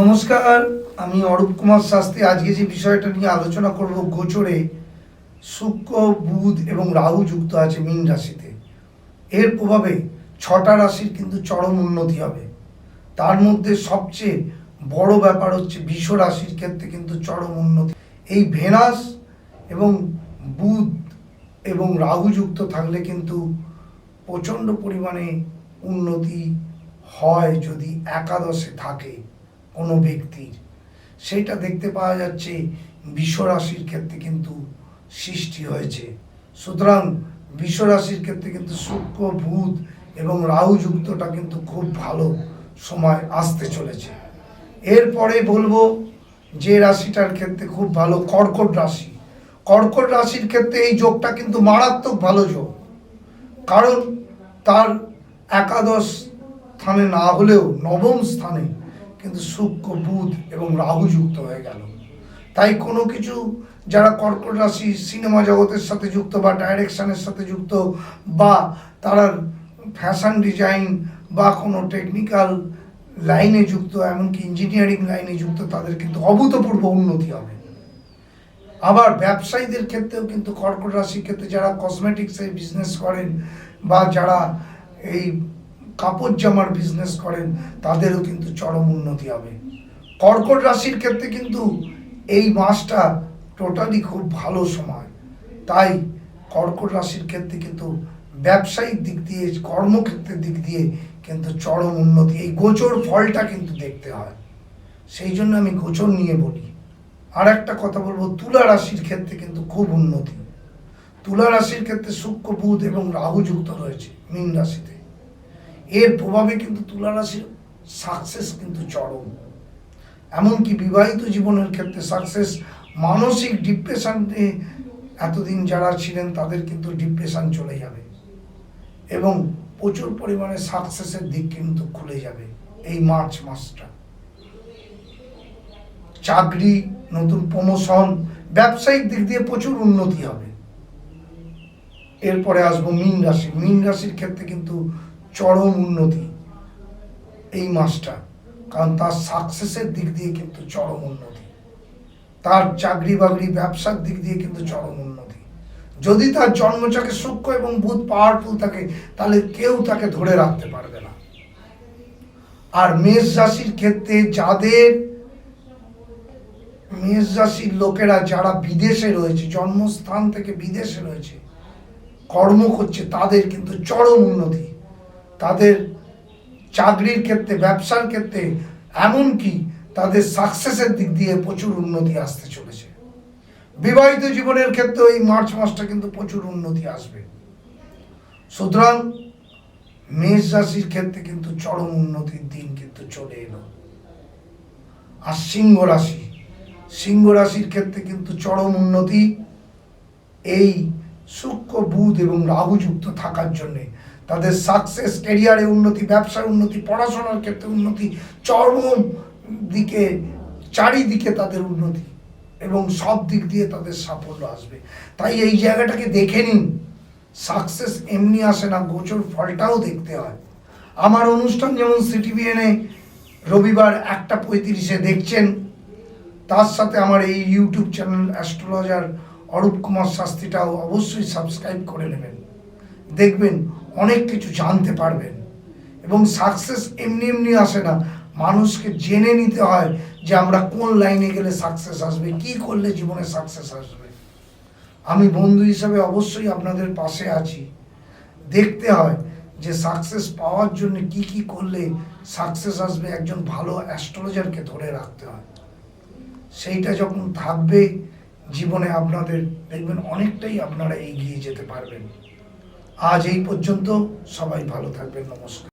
নমস্কার, আমি অরূপ কুমার শাস্ত্রী। আজকে যে বিষয়টা নিয়ে আলোচনা করব গোচরে শুক্র, বুধ এবং রাহু যুক্ত আছে মীন রাশিতে। এর প্রভাবে ছটা রাশির কিন্তু চরম উন্নতি হবে। তার মধ্যে সবচেয়ে বড় ব্যাপার হচ্ছে বিষ রাশির ক্ষেত্রে কিন্তু চরম উন্নতি। এই ভেনাস এবং বুধ এবং রাহু যুক্ত থাকলে কিন্তু প্রচণ্ড পরিমাণে উন্নতি হয় যদি একাদশে থাকে। কোনো ব্যক্তির। সেইটা দেখতে পাওয়া যাচ্ছে বিশ্বরাশির ক্ষেত্রে কিন্তু সৃষ্টি হয়েছে। সুতরাং বিশ্বরাশির ক্ষেত্রে কিন্তু শুক্র, বুধ এবং রাহু যুক্তটা কিন্তু খুব ভালো সময় আসতে চলেছে। এরপরে বলব যে রাশিটার ক্ষেত্রে খুব ভালো কর্কট রাশি। কর্কট রাশির ক্ষেত্রে এই যোগটা কিন্তু মারাত্মক ভালো যোগ। কারণ তার একাদশ স্থানে না হলেও নবম স্থানে কিন্তু শুক্র বুধ এবং রাহু যুক্ত হয়ে গেল। তাই কোনো কিছু যারা কর্কট রাশি, সিনেমা জগতের সাথে যুক্ত বা ডাইরেকশনের সাথে যুক্ত বা তারা ফ্যাশন ডিজাইন বা কোনো টেকনিক্যাল লাইনে যুক্ত, এমনকি ইঞ্জিনিয়ারিং লাইনে যুক্ত, তাদের কিন্তু অভূতপূর্ব উন্নতি হবে। আবার ব্যবসায়ীদের ক্ষেত্রেও কিন্তু কর্কট রাশির ক্ষেত্রে যারা কসমেটিক্সের বিজনেস করেন বা যারা এই কাপড় জামার বিজনেস করেন, তাদেরও কিন্তু চরম উন্নতি হবে। কর্কট রাশির ক্ষেত্রে কিন্তু এই মাসটা টোটালি খুব ভালো সময়। তাই কর্কট রাশির ক্ষেত্রে কিন্তু ব্যবসায়িক দিক দিয়ে, কর্মক্ষেত্রের দিক দিয়ে কিন্তু চরম উন্নতি। এই গোচর ফলটা কিন্তু দেখতে হয়। সেই জন্য আমি গোচর নিয়ে বলি। আর একটা কথা বলব, তুলা রাশির ক্ষেত্রে কিন্তু খুব উন্নতি। তুলা রাশির ক্ষেত্রে শুক্র, বুধ এবং রাহু যুক্ত রয়েছে, মীন রাশিতে। এর প্রভাবে কিন্তু তুলা রাশির সাকসেস কিন্তু চরম। এমনকি বিবাহিত জীবনের ক্ষেত্রে সাকসেস মানসিক ডিপ্রেশনে এতদিন যারা ছিলেন তাদের কিন্তু ডিপ্রেশন চলে যাবে এবং প্রচুর পরিমাণে সাকসেসের দিক কিন্তু খুলে যাবে এই মার্চ মাসটা। চাকরি, নতুন প্রমোশন ব্যবসায়িক দিক দিয়ে প্রচুর উন্নতি হবে। এরপরে আসব মীন রাশি। মীন রাশির ক্ষেত্রে কিন্তু চরম উন্নতি এই মাসটা, কারণ তার সাকসেসের দিক দিয়ে কিন্তু চরম উন্নতি। তার চাকরি বাকরি ব্যবসার দিক দিয়ে কিন্তু চরম উন্নতি। যদি তার জন্মচাকে সূক্ষ্ম এবং বুধ পাওয়ারফুল থাকে, তাহলে কেউ তাকে ধরে রাখতে পারবে না। আর মেষ রাশির ক্ষেত্রে যাদের, মেষ রাশির লোকেরা যারা বিদেশে রয়েছে, জন্মস্থান থেকে বিদেশে রয়েছে, কর্ম করছে, তাদের কিন্তু চরম উন্নতি। তাদের চাকরির ক্ষেত্রে, ব্যবসার ক্ষেত্রে, এমনকি তাদের সাকসেসের দিক দিয়ে প্রচুর উন্নতি আসতে চলেছে। বিবাহিত জীবনের ক্ষেত্রে এই মার্চ মাসটা কিন্তু প্রচুর উন্নতি আসবে। সুতরাং মেষ রাশির ক্ষেত্রে কিন্তু চরম উন্নতির দিন কিন্তু চলে এলো। আর সিংহ রাশি, সিংহ রাশির ক্ষেত্রে কিন্তু চরম উন্নতি। এই শুক্র, বুধ এবং রাহু যুক্ত থাকার জন্যে তাদের সাকসেস ক্যারিয়ারে উন্নতি, ব্যবসার উন্নতি, পড়াশোনার ক্ষেত্রে উন্নতি, চরম দিকে, চারিদিকে তাদের উন্নতি এবং সব দিক দিয়ে তাদের সাফল্য আসবে। তাই এই জায়গাটাকে দেখে নিন। সাকসেস এমনি আসে না, গোচর ফলটাও দেখতে হয়। আমার অনুষ্ঠান যেমন সিটিভিএনে রবিবার একটা পঁয়ত্রিশে দেখছেন, তার সাথে আমার এই YouTube channel astrologer Arup Kumar শাস্ত্রীটাও অবশ্যই সাবস্ক্রাইব করে নেবেন। দেখবেন অনেক কিছু জানতে পারবেন। এবং সাকসেস এমনি এমনি আসে না। মানুষকে জেনে নিতে হয় যে আমরা কোন লাইনে গেলে সাকসেস আসবে, কি করলে জীবনে সাকসেস আসবে। আমি বন্ধু হিসাবে অবশ্যই আপনাদের পাশে আছি। দেখতে হয় যে সাকসেস পাওয়ার জন্য কি কি করলে সাকসেস আসবে একজন ভালো অ্যাস্ট্রোলজারকে ধরে রাখতে হয়। সেইটা যখন থাকবে, জীবনে আপনাদের দেখবেন অনেকটাই আপনারা এগিয়ে যেতে পারবেন। আজ এই পর্যন্ত সবাই ভালো থাকবেন নমস্কার।